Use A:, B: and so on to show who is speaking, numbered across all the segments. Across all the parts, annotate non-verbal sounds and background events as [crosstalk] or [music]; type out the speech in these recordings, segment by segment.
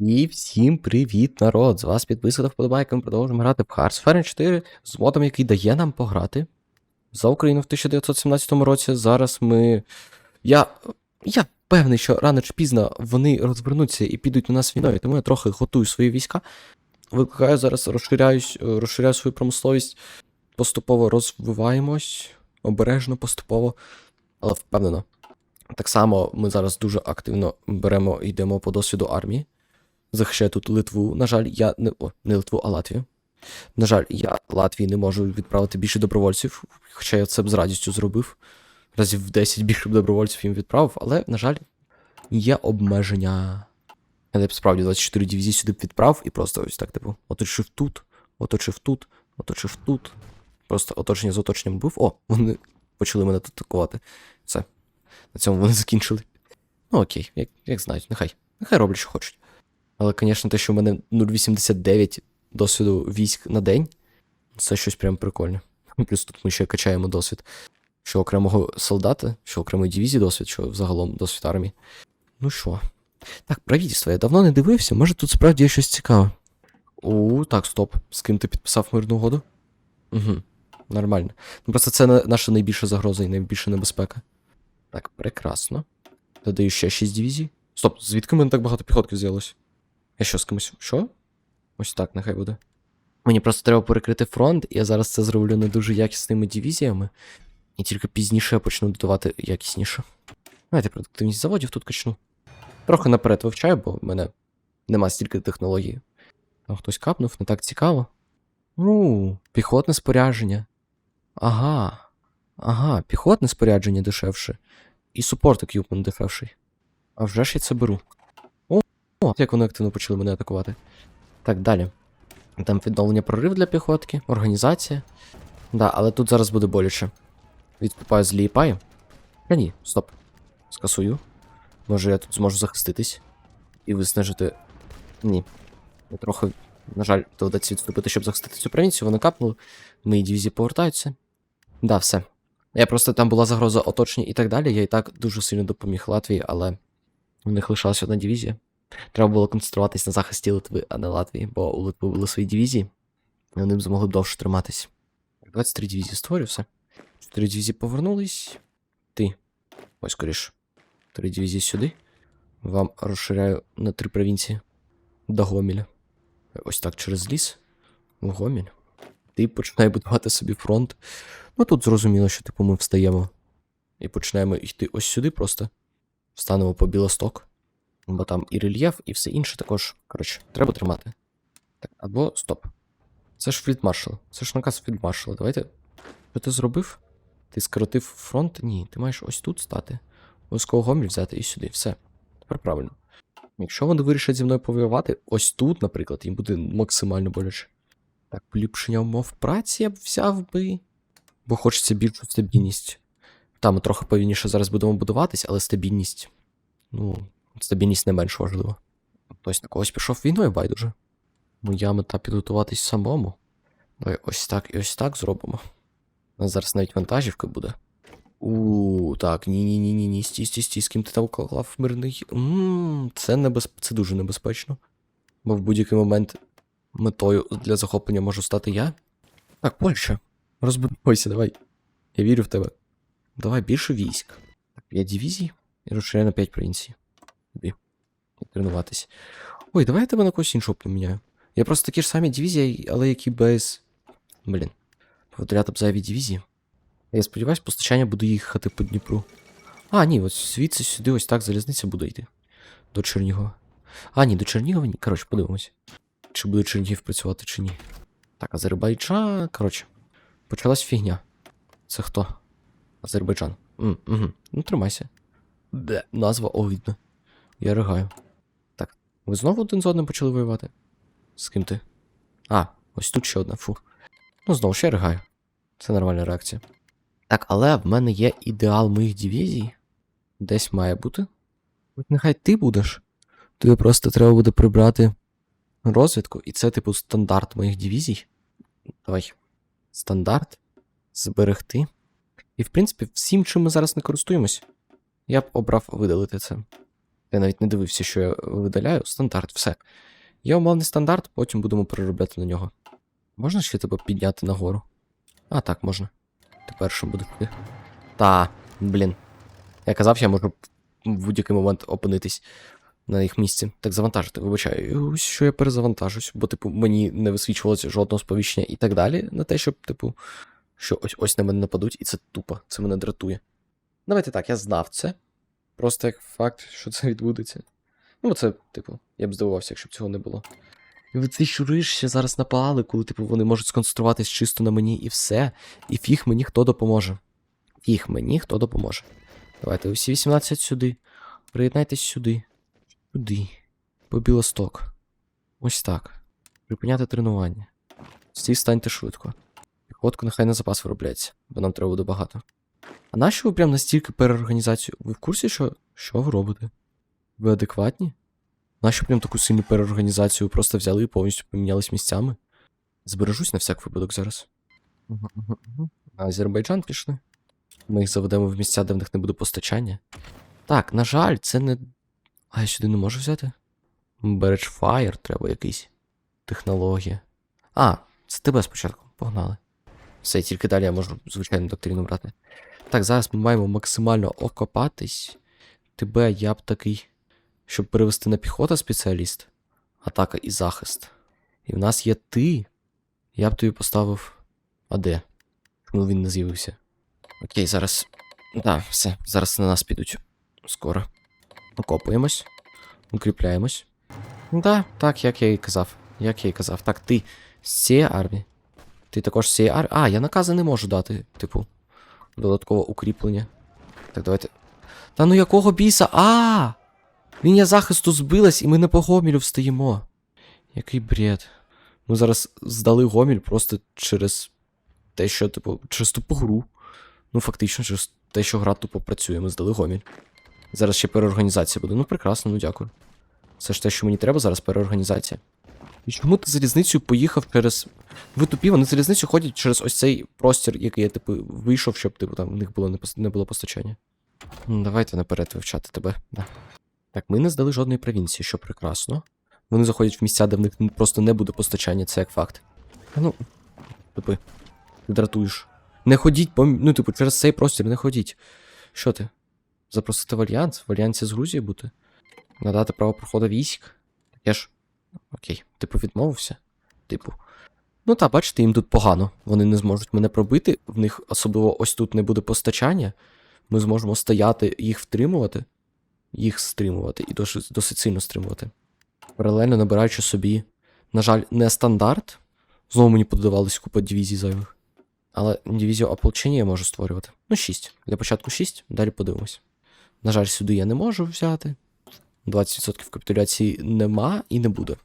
A: І всім привіт, народ! З вас підписано вподобайка, ми продовжуємо грати в Hearthstone 4 з модом, який дає нам пограти за Україну в 1917 році. Зараз ми. Я. Я певний, що рано чи пізно вони розвернуться і підуть на нас війною, тому я трохи готую свої війська. Викликаю зараз, розширяюсь, е, розширяю свою промисловість, поступово розвиваємось, обережно, поступово, але впевнено. Так само ми зараз дуже активно беремо йдемо по досвіду армії. Захищаю тут Литву. На жаль, я не. О, не Литву, а Латвію. На жаль, я Латвії не можу відправити більше добровольців, хоча я це б з радістю зробив. Разів в 10 більше б добровольців їм відправив, але, на жаль, є обмеження. Я б справді 24 дивізії сюди б відправив і просто ось так, типу, оточив тут, оточив тут, оточив тут. Просто оточення з оточенням був. О, вони почали мене тут атакувати. Все. На цьому вони закінчили. Ну окей, як, як знають, нехай. Нехай роблять, що хочуть. Але, звісно, те, що в мене 0,89 досвіду військ на день, це щось прям прикольне. [laughs] Плюс тут ми ще качаємо досвід. Що окремого солдата, що окремої дивізії досвід, що взагалом досвід армії. Ну що? Так, правительство, я давно не дивився, може тут справді є щось цікаве. У, так, стоп. З ким ти підписав мирну угоду? Угу, нормально. Ну просто це наша найбільша загроза і найбільша небезпека. Так, прекрасно. Додаю ще 6 дивізій. Стоп, звідки в мене так багато піхотки з'явилось? Я що з кимось? Що? Ось так, нехай буде. Мені просто треба перекрити фронт, і я зараз це зроблю не дуже якісними дивізіями. І тільки пізніше я почну додавати якісніше. Давайте продуктивність заводів тут качну. Трохи наперед вивчаю, бо в мене нема стільки технології. Там хтось капнув, не так цікаво. Ну, піхотне спорядження. Ага. Ага, піхотне спорядження дешевше. І супорт еквіпмент дешевший. А вже ж я це беру. О, як вони активно почали мене атакувати. Так, далі. Там відновлення прорив для піхотки, організація. Да, але тут зараз буде боляче. Відступаю з Ліїпаю. Та ні, стоп. Скасую. Може я тут зможу захиститись і виснажити. Ні. Я трохи, на жаль, доведеться відступити, щоб захистити цю провінцію. Вони капнули. Мої дивізії повертаються. Да, все. Я просто там була загроза оточення і так далі. Я і так дуже сильно допоміг Латвії, але у них лишилась одна дивізія. Треба було концентруватись на захисті Литви, а не Латвії, бо у Литви були свої дивізії, і вони б змогли б довше триматись. 23 дивізії створю, все. 4 дивізії повернулись. Ти. Ой, скоріш. Три дивізії сюди. Вам розширяю на три провінції. До Гомеля. Ось так через ліс. В Гомель. Ти починає будувати собі фронт. Ну тут зрозуміло, що типу ми встаємо і починаємо йти ось сюди просто. Встанемо по білосток. Бо там і рельєф, і все інше також. Коротше, треба тримати. Так, або стоп. Це ж флітмаршал. Це ж наказ флітмаршала. Давайте. Що ти зробив? Ти скоротив фронт? Ні, ти маєш ось тут стати. Обов'язково гоміль взяти і сюди. Все. Тепер правильно. Якщо вони вирішать зі мною повоювати, ось тут, наприклад, їм буде максимально боляче. Так, поліпшення умов праці я б взяв би. Бо хочеться більшу стабільність. Там ми трохи повільніше зараз будемо будуватись, але стабільність. Ну, стабільність не менш важлива. Хтось на когось пішов війною, байдуже. Моя мета підготуватись самому. Давай ось так і ось так зробимо. У нас зараз навіть вантажівка буде. У, так, ні-ні-ні, ні, ні, стій, стій, стій, з ким ти там клав мирний. Ммм, це небез... це дуже небезпечно. Бо в будь-який момент метою для захоплення можу стати я. Так, Польща. Розбудуйся, давай. Я вірю в тебе. Давай більше військ. Так, 5 дивізій і розширяю на 5 провінцій. І тренуватись. Ой, давай я тебе на когось іншого поміняю. Я просто такі ж самі дивізії, але які без. Блін. Повторяти б дивізії. Я сподіваюсь, постачання буде їхати по Дніпру. А, ні, ось звідси сюди ось так залізниця буде йти. До Чернігова. А, ні, до Чернігова ні. Коротше, подивимось. Чи буде Чернігів працювати, чи ні. Так, Азербайджан. Коротше. Почалась фігня. Це хто? Азербайджан. М, угу. Ну, тримайся. Де? Назва огидна. Я ригаю. Так, ви знову один з одним почали воювати? З ким ти? А, ось тут ще одна, фу. Ну, знову ще ригаю. Це нормальна реакція. Так, але в мене є ідеал моїх дивізій. Десь має бути. От нехай ти будеш. Тобі просто треба буде прибрати розвідку, і це, типу, стандарт моїх дивізій. Давай. Стандарт. Зберегти. І, в принципі, всім, чим ми зараз не користуємось, я б обрав видалити це. Я навіть не дивився, що я видаляю. Стандарт, все. Є умовний стандарт, потім будемо переробляти на нього. Можна ще тебе підняти нагору? А, так, можна. Ти першим будеш ти. Та, блін. Я казав, я можу в будь-який момент опинитись на їх місці. Так завантажити, вибачаю. Ось що я перезавантажусь, бо, типу, мені не висвічувалося жодного сповіщення і так далі, на те, щоб, типу, що ось ось на мене нападуть, і це тупо, це мене дратує. Давайте так, я знав це. Просто як факт, що це відбудеться. Ну, це, типу, я б здивувався, якщо б цього не було. І ви ці щури ж ще зараз напали, коли, типу, вони можуть сконцентруватись чисто на мені і все. І фіг мені хто допоможе. Фіг мені хто допоможе. Давайте усі 18 сюди. Приєднайтесь сюди. Сюди. По білосток. Ось так. Припиняти тренування. Стій станьте швидко. Піхотку нехай на запас виробляється, бо нам треба буде багато. А нащо ви прям настільки переорганізацію? Ви в курсі, що, що ви робите? Ви адекватні? Нащо прям таку сильну переорганізацію просто взяли і повністю помінялись місцями? Збережусь на всяк випадок зараз. На Азербайджан пішли. Ми їх заведемо в місця, де в них не буде постачання. Так, на жаль, це не. А я сюди не можу взяти? Бередж Fire треба якийсь. Технологія. А, це тебе спочатку. Погнали. Все, тільки далі я можу звичайну доктрину брати. Так, зараз ми маємо максимально окопатись. Тебе я б такий, щоб перевести на піхота спеціаліст, атака і захист. І в нас є ти. Я б тобі поставив АД. Чому він не з'явився? Окей, зараз. Так, все, зараз на нас підуть. Скоро. Окопуємось. Укріпляємось. Да, так, як я і казав. Як я і казав. Так, ти з цієї армії. Ти також з цієї армії. А, я накази не можу дати, типу, додаткове укріплення. Так, давайте. Та ну якого біса? А! Лінія захисту збилась, і ми не по гомілю встаємо. Який бред. Ми зараз здали гоміль просто через те, що, типу, через тупу гру. Ну, фактично, через те, що гра тупо працює, ми здали гоміль. Зараз ще переорганізація буде. Ну, прекрасно, ну дякую. Це ж те, що мені треба зараз переорганізація. І чому ти залізницею поїхав через. Ви тупі, вони залізницю ходять через ось цей простір, який я, типу, вийшов, щоб, типу, там в них було не, було постачання. Давайте наперед вивчати тебе. Да. Так, ми не здали жодної провінції, що прекрасно. Вони заходять в місця, де в них просто не буде постачання, це як факт. Ну, типи, ти дратуєш. Не ходіть, по... ну, типу, через цей простір не ходіть. Що ти? Запросити в альянс? В альянсі з Грузією бути? Надати право проходу військ? Я ж. Окей, типу, відмовився? Типу. Ну та, бачите, їм тут погано. Вони не зможуть мене пробити. В них особливо ось тут не буде постачання. Ми зможемо стояти, їх втримувати, їх стримувати і досить, досить сильно стримувати. Паралельно набираючи собі, на жаль, не стандарт. Знову мені подавались купа дивізій зайвих. Але дивізію ополчення я можу створювати. Ну, 6. Для початку 6, далі подивимось. На жаль, сюди я не можу взяти. 20% капітуляції нема і не буде.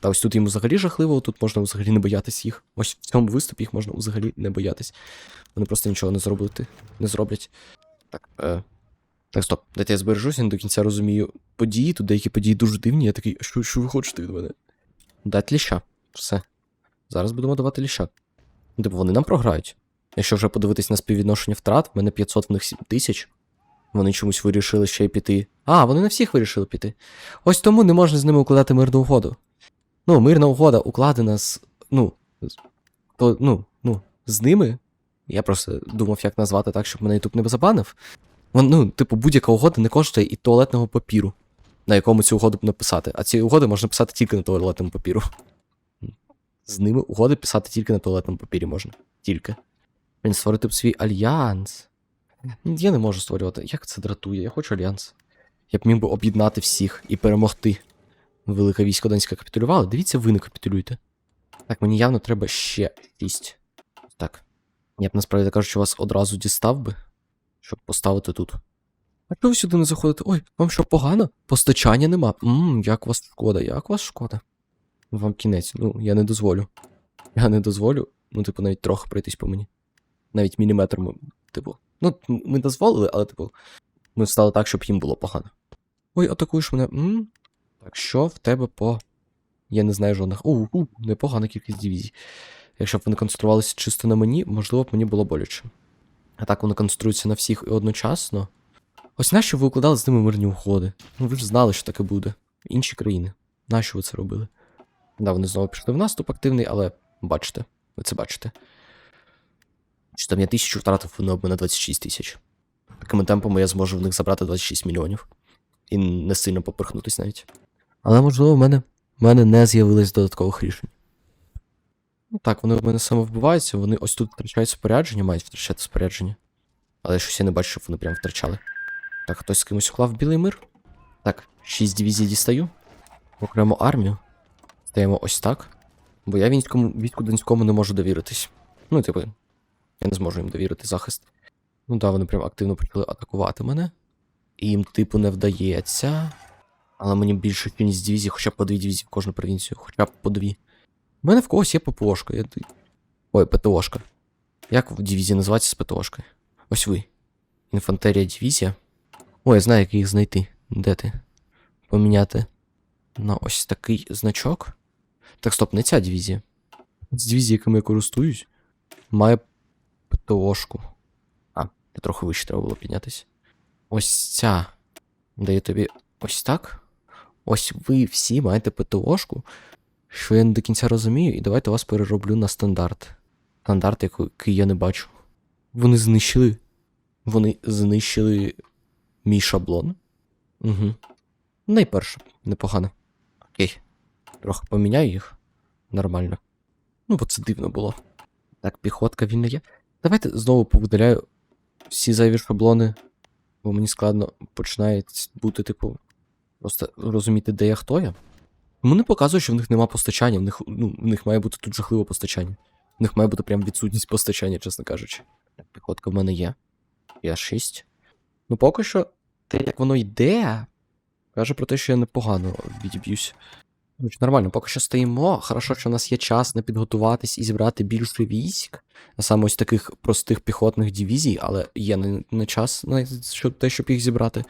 A: Та ось тут їм взагалі жахливо, тут можна взагалі не боятись їх. Ось в цьому виступі їх можна взагалі не боятись. Вони просто нічого не зробити, не зроблять. Так, е... так, стоп, дайте я збережуся, не до кінця розумію події. Тут деякі події дуже дивні. Я такий, «А що, що ви хочете від мене? Дать ліща. Все. Зараз будемо давати ліща. Типу, вони нам програють. Якщо вже подивитись на співвідношення втрат, в мене 500, в них 7 тисяч. Вони чомусь вирішили ще й піти. А, вони на всіх вирішили піти. Ось тому не можна з ними укладати мирну угоду. Ну, мирна угода укладена з. Ну, то, ну, ну, з ними. Я просто думав, як назвати так, щоб мене YouTube не забанив. Вон, ну, типу, будь-яка угода не коштує і туалетного папіру, на якому цю угоду б написати. А ці угоди можна писати тільки на туалетному папіру. З ними угоди писати тільки на туалетному папірі можна. Тільки. Він створити б свій альянс. Я не можу створювати. Як це дратує? Я хочу альянс. Я б міг би об'єднати всіх і перемогти. Велике військо Данське капітулювало. Дивіться, ви не капітулюєте. Так, мені явно треба ще шість. Так. Я б насправді кажучи, вас одразу дістав би, щоб поставити тут. А чого ви сюди не заходите? Ой, вам що погано? Постачання нема. Ммм, як вас шкода, як вас шкода. Вам кінець. Ну, я не дозволю. Я не дозволю. Ну, типу, навіть трохи пройтись по мені. Навіть міліметр типу. Ну, ми дозволили, але, типу, ми встали так, щоб їм було погано. Ой, атакуєш мене. М? Так, що в тебе по. Я не знаю жодних. У, у, непогана кількість дивізій. Якщо б вони концентрувалися чисто на мені, можливо б мені було боляче. А так вони концентруються на всіх і одночасно. Ось нащо ви укладали з ними мирні угоди? Ну ви ж знали, що таке буде. Інші країни. Нащо ви це робили? Да, вони знову пішли в наступ активний, але бачите, ви це бачите. Що там я тисячу втратив, вони об мене 26 тисяч. Такими темпами я зможу в них забрати 26 мільйонів. І не сильно поперхнутись навіть. Але можливо, в мене, в мене не з'явилось додаткових рішень. Ну так, вони в мене самовбиваються, вони ось тут втрачають спорядження, мають втрачати спорядження. Але щось я не бачу, щоб вони прям втрачали. Так, хтось з кимось уклав білий мир. Так, 6 дивізій дістаю. Окремо армію. Стаємо ось так. Бо я війському, війську Донському не можу довіритись. Ну, типу, я не зможу їм довірити захист. Ну да, вони прям активно почали атакувати мене. І їм, типу, не вдається. Але мені більше ніж дивізій, хоча б по дві дивізії в кожну провінцію, хоча б по дві. У мене в когось є ППОшка. Я... Ой, ПТОшка. Як в дивізії називається з ПТОшкою? Ось ви. Інфантерія дивізія. Ой, я знаю, як їх знайти. Де ти? Поміняти на ось такий значок. Так, стоп, не ця дивізія. З дивізії, якими я користуюсь, має ПТОшку. А, я трохи вище треба було піднятися. Ось ця. Дає тобі ось так. Ось ви всі маєте ПТОшку, що я не до кінця розумію, і давайте вас перероблю на стандарт. Стандарт, який я не бачу. Вони знищили. Вони знищили мій шаблон. Угу. Найперше, непогано. Окей. Трохи поміняю їх. Нормально. Ну, бо це дивно було. Так, піхотка вільна є. Давайте знову повидаляю всі зайві шаблони, бо мені складно починає бути, типу, просто розуміти, де я хто я. Вони показують, що в них нема постачання, в них, ну, в них має бути тут жахливе постачання. В них має бути прям відсутність постачання, чесно кажучи. Піхотка в мене є. Я 6. Ну, поки що, те, як воно йде, каже про те, що я непогано відіб'юсь. Нормально, поки що стоїмо. Хорошо, що в нас є час на підготуватись і зібрати більше військ, саме ось таких простих піхотних дивізій, але є не, не час на те, щоб їх зібрати.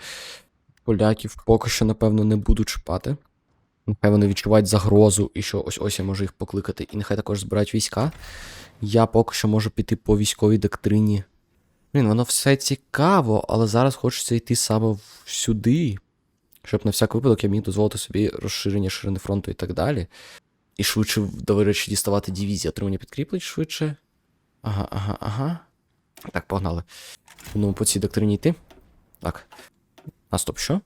A: Поляків поки що, напевно, не буду чіпати. Нехай вони відчувають загрозу, і що ось ось я можу їх покликати, і нехай також збирають війська. Я поки що можу піти по військовій доктрині. Блін, воно все цікаво, але зараз хочеться йти саме сюди, щоб на всяк випадок я міг дозволити собі розширення ширини фронту і так далі. І швидше, до речі, діставати дивізії, отримання підкріплень швидше. Ага, ага, ага. Так, погнали. Ну, по цій доктрині йти. Так. А стоп, що?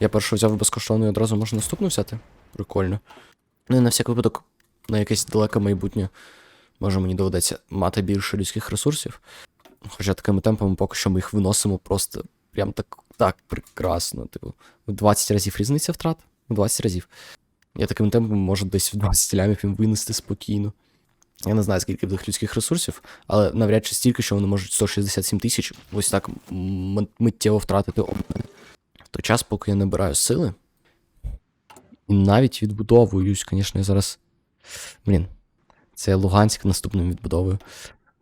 A: Я першу взяв безкоштовно і одразу можу наступну взяти? Прикольно. Ну і на всяк випадок, на якесь далеке майбутнє, може мені доведеться мати більше людських ресурсів. Хоча такими темпами поки що ми їх виносимо просто прям так, так прекрасно. Типу, в 20 разів різниця втрат. В 20 разів. Я таким темпом можу десь в 20 лямів їм винести спокійно. Я не знаю, скільки в них людських ресурсів, але навряд чи стільки, що вони можуть 167 тисяч ось так миттєво втратити об. В той час, поки я набираю сили. І навіть відбудовуюсь, звісно, я зараз. Блін, це Луганськ наступним відбудовую.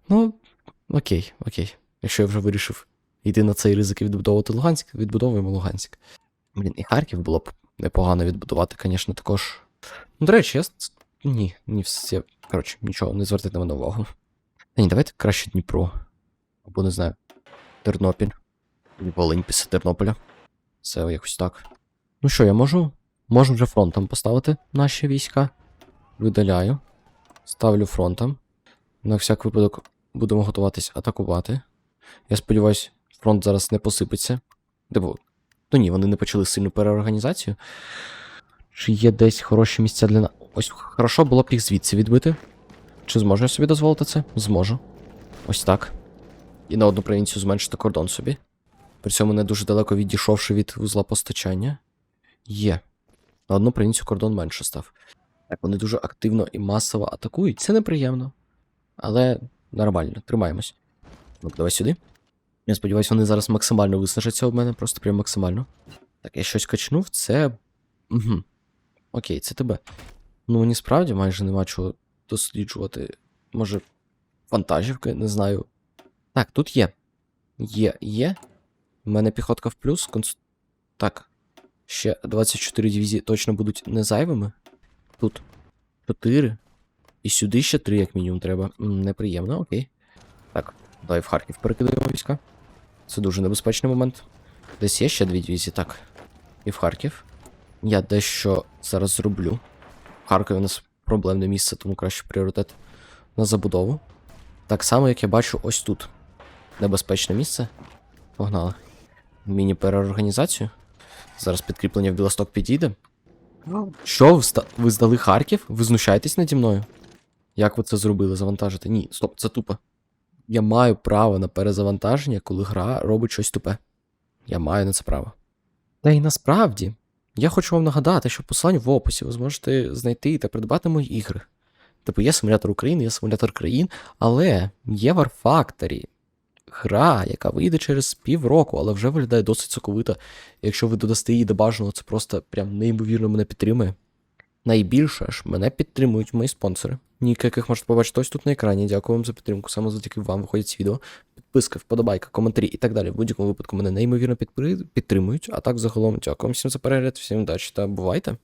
A: Ну, окей, окей. Якщо я вже вирішив йти на цей ризик і відбудовувати Луганськ, відбудовуємо Луганськ. Блін, і Харків було б непогано відбудувати, звісно, також. Ну, до речі, я. Ні, ні, все. Коротше, нічого, не звертайте мене увагу. Та ні, давайте краще Дніпро. Або не знаю. Тернопіль. Волинь після Тернополя. Це якось так. Ну що, я можу? Можу вже фронтом поставити наші війська. Видаляю. Ставлю фронтом. На всяк випадок будемо готуватись атакувати. Я сподіваюсь, фронт зараз не посипеться. Типу, ну ні, вони не почали сильну переорганізацію. Чи є десь хороші місця для нас? Ось хорошо було б їх звідси відбити. Чи зможу я собі дозволити це? Зможу. Ось так. І на одну провінцію зменшити кордон собі. При цьому не дуже далеко відійшовши від вузла постачання. Є. На одну провінцію кордон менше став. Так, вони дуже активно і масово атакують. Це неприємно. Але нормально, тримаємось. Ну, давай сюди. Я сподіваюся, вони зараз максимально виснажаться об мене, просто прям максимально. Так, я щось качнув, це. Угу. Окей, це тебе. Ну, мені справді майже нема чого досліджувати. Може, вантажівки, не знаю. Так, тут є. Є, є. У мене піхотка в плюс. Конс... Так. Ще 24 дивізії точно будуть не зайвими. Тут 4. І сюди ще 3, як мінімум, треба. Неприємно, окей. Так, давай в Харків перекидаємо війська. Це дуже небезпечний момент. Десь є ще дві дивізії, так. І в Харків. Я дещо зараз зроблю. В Харкові у нас проблемне місце, тому краще пріоритет на забудову. Так само, як я бачу ось тут. Небезпечне місце. Погнали. Міні-переорганізацію. Зараз підкріплення в Білосток підійде. Що, ви, здали Харків? Ви знущаєтесь наді мною? Як ви це зробили? Завантажити? Ні, стоп, це тупо. Я маю право на перезавантаження, коли гра робить щось тупе. Я маю на це право. Та й насправді, я хочу вам нагадати, що посилання в описі ви зможете знайти та придбати мої ігри. Типу, є симулятор України, є симулятор країн, але є War. Гра, яка вийде через півроку, але вже виглядає досить соковито. Якщо ви додасте її до бажаного, це просто прям неймовірно мене підтримує. Найбільше ж мене підтримують мої спонсори, ніки яких можете побачити ось тут на екрані. Дякую вам за підтримку. Саме завдяки вам виходять ці відео. Підписка, вподобайка, коментарі і так далі. В будь-якому випадку мене неймовірно підтримують. А так загалом дякую всім за перегляд, всім удачі та бувайте!